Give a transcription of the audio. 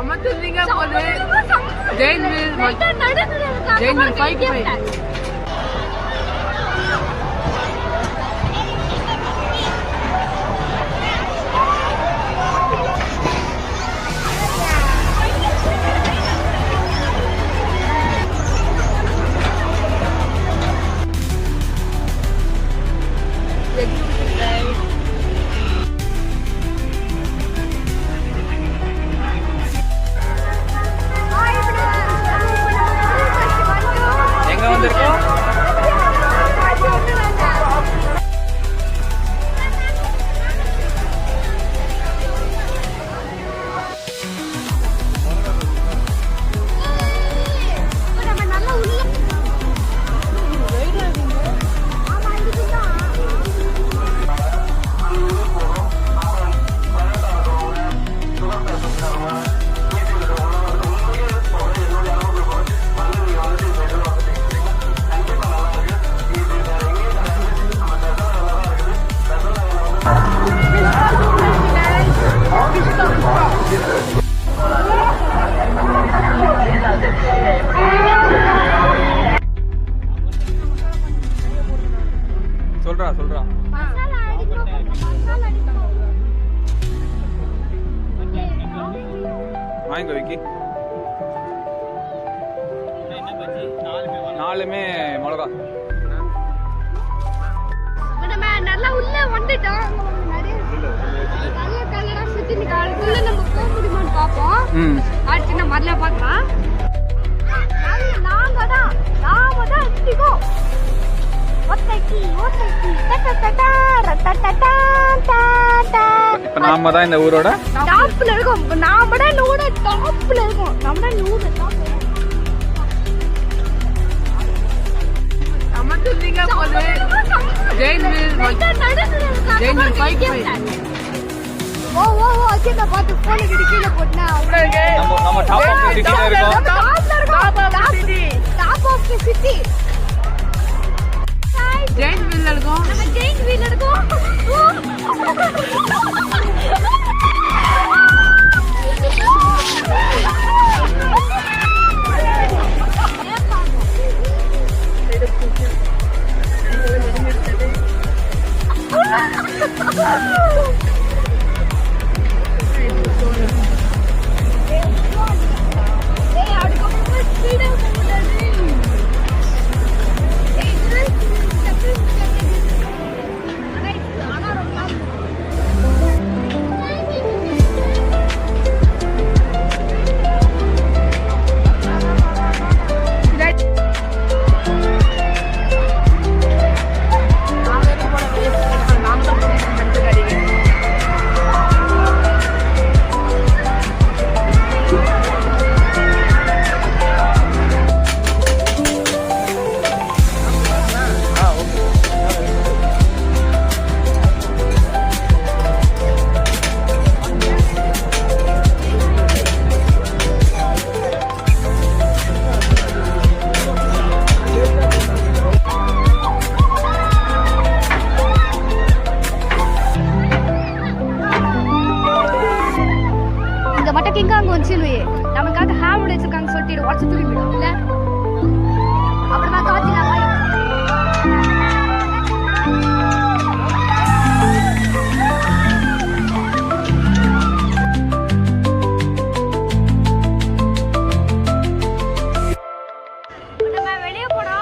சமத்துவீங்க போது giant wheel giant wheel five five வாங்க விக்கி நாலுமே மிளகா. நல்லா உள்ள வந்துட்டோம் நல்ல கலரா இப்போ நாம தான் இந்த ஊரோட டாப்ல இருக்கோம். நாம தான் இந்த ஊட டாப்ல இருக்கோம். நம்ம தான் இந்த giant giant wheel five five ஓ ஓ ஓ அச்சா பார்த்து போன் கிட்ட கீழே போட்டுனா நம்ம நம்ம டாப் ஆஃப் சிட்டில இருக்கோம். Top of the city giant wheel இருக்கும். நம்ம ஜெயின் வீல் இருக்கோம். Ah! ஃபங்க்ஷன் வே நமக்காக ஹேம் வச்சிருக்காங்க சொல்லிட்டு உடச்சு தூக்கி விடும் இல்லை அப்புறமா காய்ச்சி வெளியே போனா